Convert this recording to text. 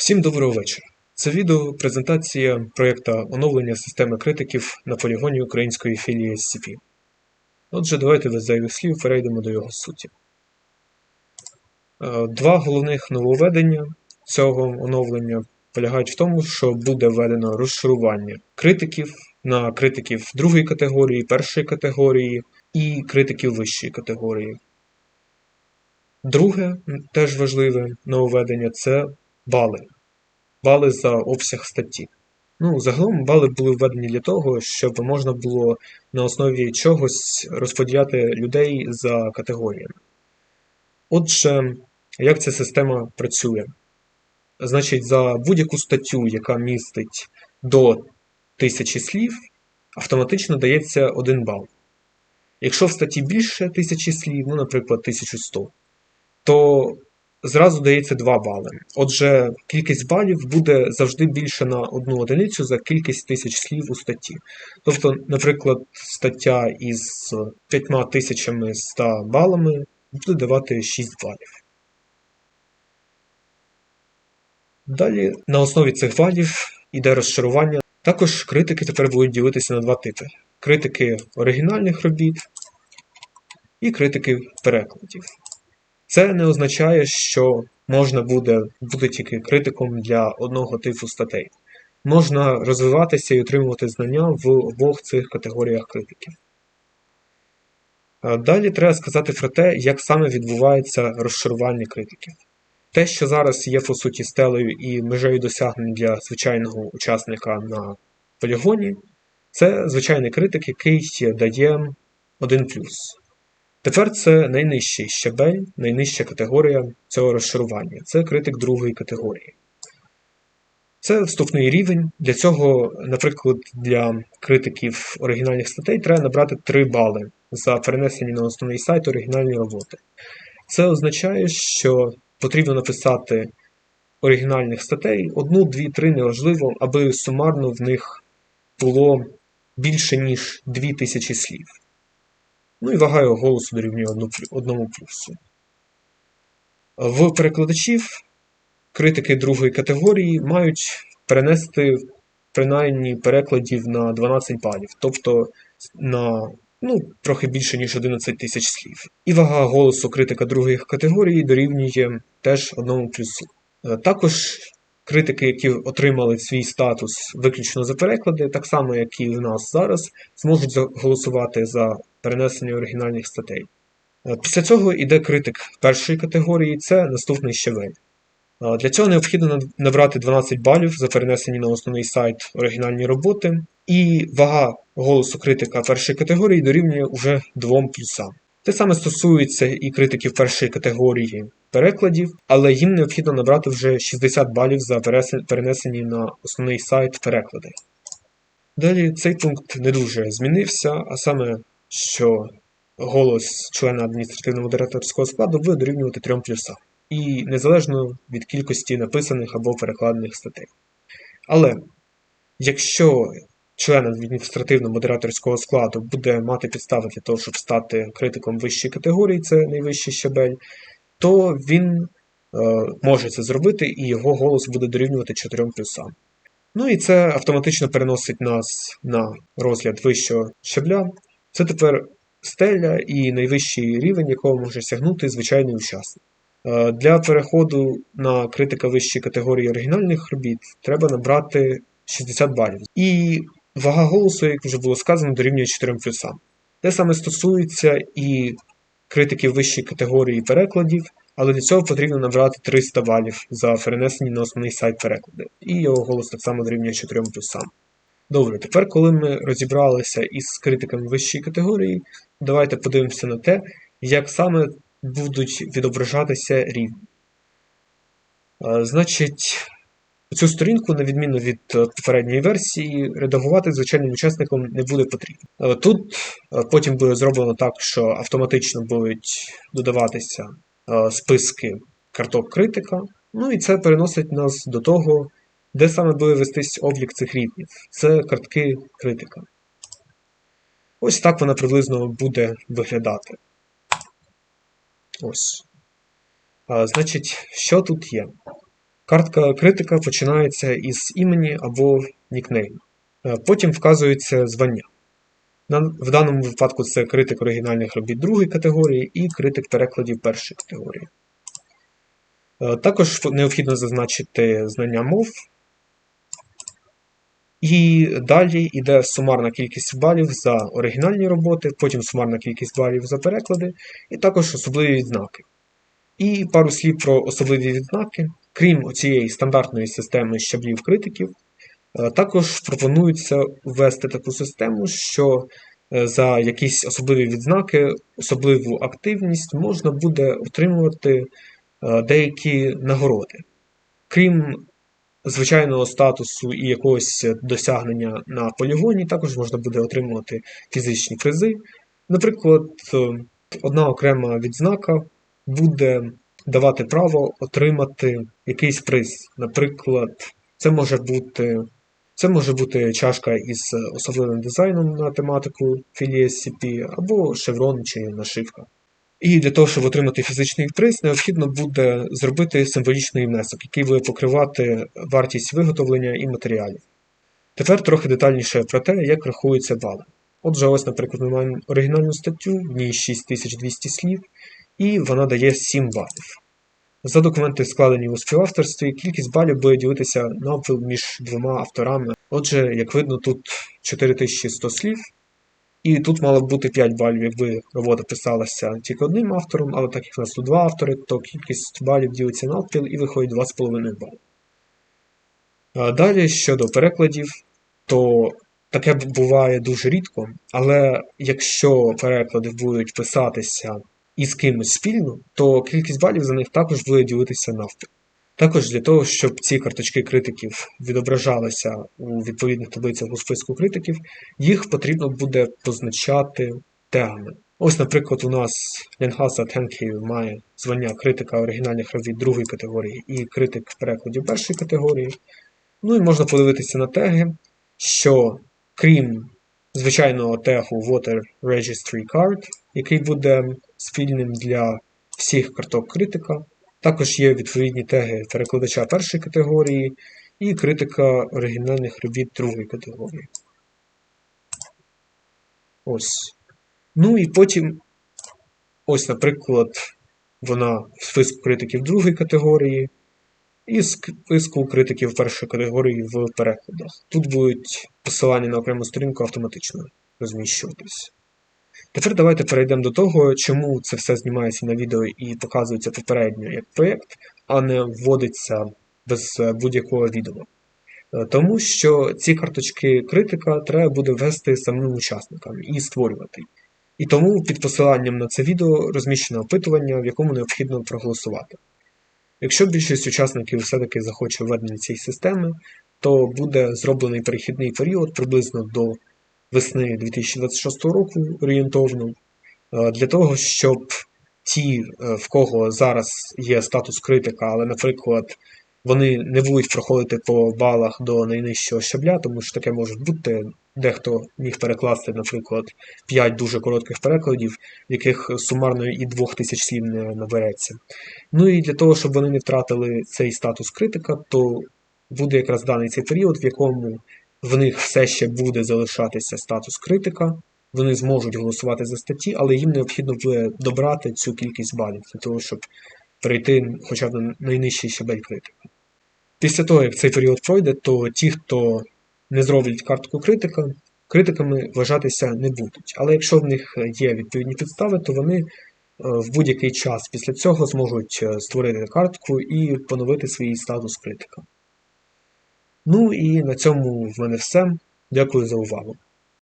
Всім доброго вечора. Це відео презентація проєкта оновлення системи критиків на полігоні української філії SCP. Отже, давайте без зайвих слів перейдемо до його суті. Е, Два головних нововведення цього оновлення полягають в тому, що буде введено розшарування критиків на критиків другої категорії, першої категорії і критиків вищої категорії. Друге, теж важливе нововведення це бали. Бали за обсяг статті. Ну, загалом бали були введені для того, щоб можна було на основі чогось розподіляти людей за категоріями. Отже, як ця система працює? Значить, за будь-яку статтю, яка містить до 1000 слів, автоматично дається 1 бал. Якщо в статті більше 1000 слів, ну, наприклад, 1100, то зразу дається 2 бали. Отже, кількість балів буде завжди більше на одну одиницю за кількість тисяч слів у статті. Тобто, наприклад, стаття із 5100 балами буде давати 6 балів. Далі, на основі цих балів іде розшарування. Також критики тепер будуть ділитися на два типи: критики оригінальних робіт і критики перекладів. Це не означає, що можна буде бути тільки критиком для одного типу статей. Можна розвиватися і отримувати знання в обох цих категоріях критиків. Далі треба сказати про те, як саме відбувається розшарування критиків. Те, що зараз є по суті стелею і межею досягнень для звичайного учасника на полігоні, це звичайний критик, який дає 1 Тепер це найнижчий щабель, найнижча категорія цього розшарування. Це критик другої категорії. Це вступний рівень. Для цього, наприклад, для критиків оригінальних статей треба набрати 3 бали за перенесені на основний сайт оригінальні роботи. Це означає, що потрібно написати оригінальних статей одну, дві, три, неважливо, аби сумарно в них було більше, ніж 2000 слів. Ну і вага його голосу дорівнює одному плюсу. В перекладачів критики другої категорії мають перенести принаймні перекладів на 12 балів, тобто на ну, трохи більше, ніж 11 тисяч слів. І вага голосу критика другої категорії дорівнює теж одному плюсу. Е, Також критики, які отримали свій статус виключно за переклади, так само, як і в нас зараз, зможуть голосувати за перенесення оригінальних статей. Е, Після цього йде критик першої категорії, це наступний щавель. Для цього необхідно набрати 12 балів за перенесені на основний сайт оригінальні роботи, і вага голосу критика першої категорії дорівнює уже 2 плюсам. Те саме стосується і критиків першої категорії перекладів, але їм необхідно набрати вже 60 балів за перенесені на основний сайт переклади. Далі цей пункт не дуже змінився, а саме, що голос члена адміністративного директорського складу буде дорівнювати 3 плюсам, і незалежно від кількості написаних або перекладених статей. Але якщо член адміністративно-модераторського складу буде мати підстави для того, щоб стати критиком вищої категорії, це найвищий щабель, то він е, може це зробити і його голос буде дорівнювати 4 плюсам. Ну і це автоматично переносить нас на розгляд вищого щабля. Це тепер стеля і найвищий рівень, якого може сягнути звичайний учасник. Е, Для переходу на критика вищої категорії оригінальних робіт треба набрати 60 балів. І вага голосу, як вже було сказано, дорівнює 4 плюсам. Те саме стосується і критиків вищої категорії перекладів, але для цього потрібно набрати 300 балів за перенесені на основний сайт переклади. І його голос так само дорівнює 4 плюсам. Добре, тепер, коли ми розібралися із критиками вищої категорії, давайте подивимося на те, як саме будуть відображатися рівні. Е, Значить, цю сторінку, на відміну від е, попередньої версії, редагувати звичайним учасникам не буде потрібно. Е, Тут е, потім буде зроблено так, що автоматично будуть додаватися списки карток критика. Ну і це переносить нас до того, де саме буде вестись облік цих рівнів. Це картки критика. Ось так вона приблизно буде виглядати. Ось. Значить, що тут є? Картка критика починається із імені або нікнейму. Е, Потім вказується звання. В даному випадку це критик оригінальних робіт другої категорії і критик перекладів першої категорії. Е, Також необхідно зазначити знання мов. І далі йде сумарна кількість балів за оригінальні роботи, потім сумарна кількість балів за переклади, і також особливі відзнаки. І пару слів про особливі відзнаки. Крім цієї стандартної системи щаблів критиків, е, також пропонується ввести таку систему, що е, за якісь особливі відзнаки, особливу активність можна буде отримувати е, деякі нагороди. Крім звичайного статусу і якогось досягнення на полігоні, також можна буде отримувати фізичні призи. Наприклад, одна окрема відзнака буде давати право отримати якийсь приз. Наприклад, це може бути, це може бути чашка із особливим дизайном на тематику філії SCP, або шеврон чи нашивка. І для того, щоб отримати фізичний приз, необхідно буде зробити символічний внесок, який буде покривати вартість виготовлення і матеріалів. Тепер трохи детальніше про те, як рахуються бали. Отже, ось, наприклад, ми маємо оригінальну статтю, в ній 6200 слів, і вона дає 7 балів. За документи, складені у співавторстві, кількість балів буде ділитися навпіл між двома авторами. Отже, як видно, тут 4100 слів, і тут мало б бути 5 балів, якби робота писалася тільки одним автором, але так як у нас тут два автори, то кількість балів ділиться навпіл і виходить 2,5 бали. А Далі щодо перекладів, то таке буває дуже рідко, але якщо переклади будуть писатися із кимось спільно, то кількість балів за них також буде ділитися навпіл. Також для того, щоб ці карточки критиків відображалися у відповідних таблицях у списку критиків, їх потрібно буде позначати тегами. Ось, наприклад, у нас Ленгаса Тенкі має звання критика оригінальних робіт другої категорії і критик перекладів першої категорії. Ну і можна подивитися на теги, що крім звичайного тегу Water Registry Card, який буде спільним для всіх карток критика, також є відповідні теги перекладача першої категорії і критика оригінальних робіт другої категорії. Ось. Ну і потім, ось, наприклад, вона в списку критиків другої категорії і списку критиків першої категорії в перекладах. Тут будуть посилання на окрему сторінку автоматично розміщуватись. Тепер давайте перейдемо до того, чому це все знімається на відео і показується попередньо як проєкт, а не вводиться без е, будь-якого відео. Е, Тому що ці карточки критика треба буде ввести самим учасникам і створювати. І тому під посиланням на це відео розміщено опитування, в якому необхідно проголосувати. Якщо більшість учасників все-таки захоче введення цієї системи, то буде зроблений перехідний період приблизно до весни 2026 року орієнтовно, е, для того, щоб ті, е, в кого зараз є статус критика, але, наприклад, вони не будуть проходити по балах до найнижчого щабля, тому що таке може бути. Дехто міг перекласти, наприклад, 5 дуже коротких перекладів, яких сумарно і 2000 слів не набереться. Ну і для того, щоб вони не втратили цей статус критика, то буде якраз даний цей період, в якому в них все ще буде залишатися статус критика, вони зможуть голосувати за статті, але їм необхідно буде добрати цю кількість балів для того, щоб перейти хоча б на найнижчий щабель критика. Після того, як цей період пройде, то ті, хто не зроблять картку критика, критиками вважатися не будуть. Але якщо в них є відповідні підстави, то вони е, в будь-який час після цього зможуть е, створити картку і поновити свій статус критика. Ну і на цьому в мене все. Дякую за увагу.